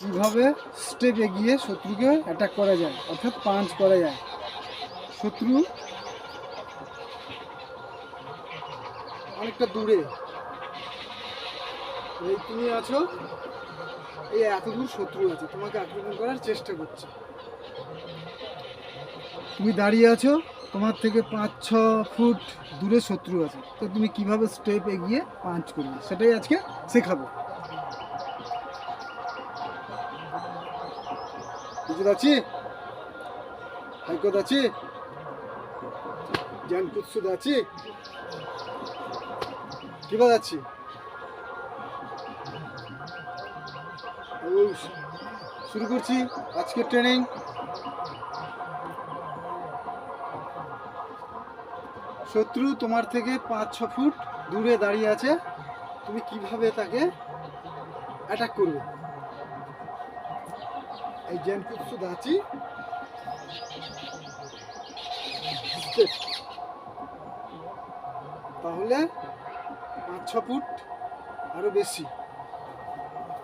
কীভাবে স্টেপ এগিয়ে শত্রুকে অ্যাটাক করা যায়? অর্থাৎ পাঞ্চ করা যায়। শত্রু অনেকটা দূরে। এই তুমি আছো? এই এত দূর শত্রু আছে, তোমাকে আক্রমণ করার চেষ্টা করছে। তুমি দাঁড়িয়ে আছো? তোমার থেকে পাঁচ ছ ফুট দূরে শত্রু আছে। তো তুমি কীভাবে স্টেপ এগিয়ে পাঞ্চ করবে? সেটাই আজকে শেখাবো। বুঝতে পারছি? আছে? জ্ঞান কুৎসুদ আছে? কীভাবে ও, শুরু করছি আজকের ট্রেনিং শত্রু তোমার থেকে পাঁচ, ছ ফুট দূরে দাঁড়িয়ে আছে। তুমি কীভাবে তাকে অ্যাটাক করবে? এই জেন কুৎসু দাচি তাহলে পাঁচ, ছ ফুট আরও বেশি।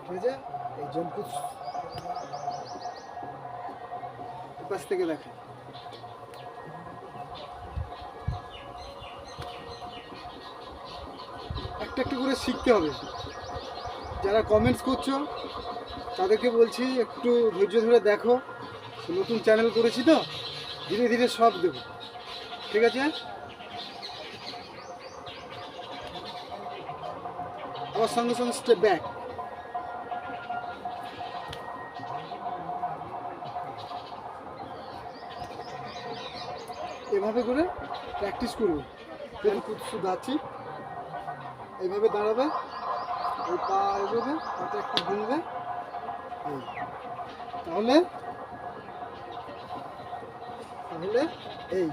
ঠিক আছে? এই জেন কুৎসু। পাশ থেকে দেখে। একটা একটা করে শিখতে হবে। যারা কমেন্টস করছ, তাদেরকে বলছি, একটু ধৈর্য ধরে দেখো। নতুন চ্যানেল করেছি তো, ধীরে ধীরে সব দেবো। ঠিক আছে? আমার সঙ্গে সঙ্গে স্টেপ ব্যাক এভাবে করে প্র্যাকটিস করবে। যদি শুধু আছি এইভাবে দাঁড়াবে এই পা এগোবে পাটা একটু ঘুরবে তাহলে তাহলে এই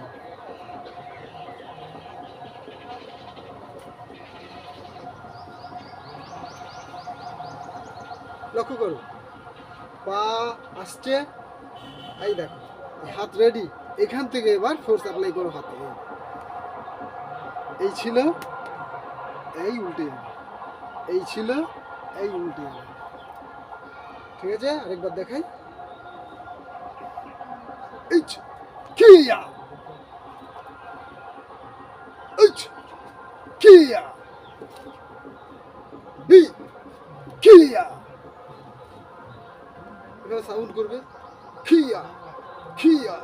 লক্ষ্য করো, পা আসছে, এই দেখো, হাত রেডি এখান থেকে এবার ফোর্স অ্যাপ্লাই করো হাতে। এই ছিল এই উল্টে যাবে। এই ছিল, এই উল্টে যাবে। ঠিক আছে? আরেকবার দেখাই। এইচ কিয়া। এইচ কিয়া। বি কিয়া। এভাবে সাউন্ড করবে। খিয়া খিয়া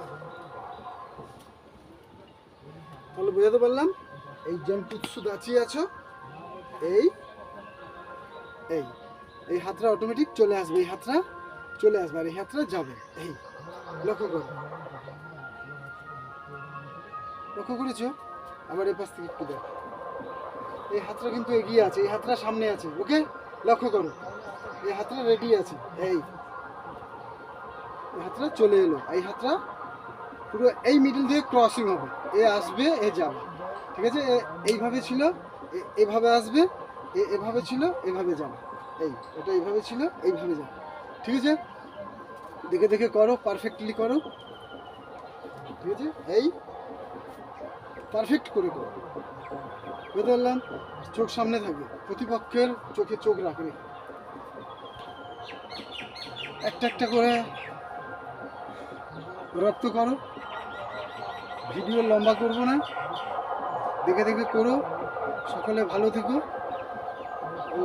তাহলে বোঝাতে পারলাম, এই জনপুৎসু দাঁচিয়ে আছো। এই এই এই হাতটা অটোমেটিক চলে আসবে, এই হাতটা চলে আসবে আর এই হাতটা যাবে, এই, লক্ষ্য করো। লক্ষ্য করেছ? আবার এই পাশ থেকে একটু দেখ। এই হাতটা কিন্তু এগিয়ে আছে, এই হাতটা সামনে আছে, ওকে? লক্ষ্য করো। এই হাতটা রেডি আছে, এই। এই হাতটা চলে এলো, এই হাতটা পুরো এই মিডল দিয়ে ক্রসিং হবে, এ আসবে, এ যাবে, ঠিক আছে? এইভাবে ছিল এভাবে আসবে এভাবে ছিল, এভাবে যাবে। এই, এটা এইভাবে ছিল, এইভাবে যাবে। ঠিক আছে? দেখে দেখে করো পারফেক্টলি করো। ঠিক আছে? এই পারফেক্ট করে করো। বুঝতে পারলাম চোখ সামনে থাকবে প্রতিপক্ষের চোখে চোখ রাখবে একটা একটা করে রপ্ত করো। ভিডিও লম্বা করব না। দেখে দেখে করো সকলে ভালো থেকো ও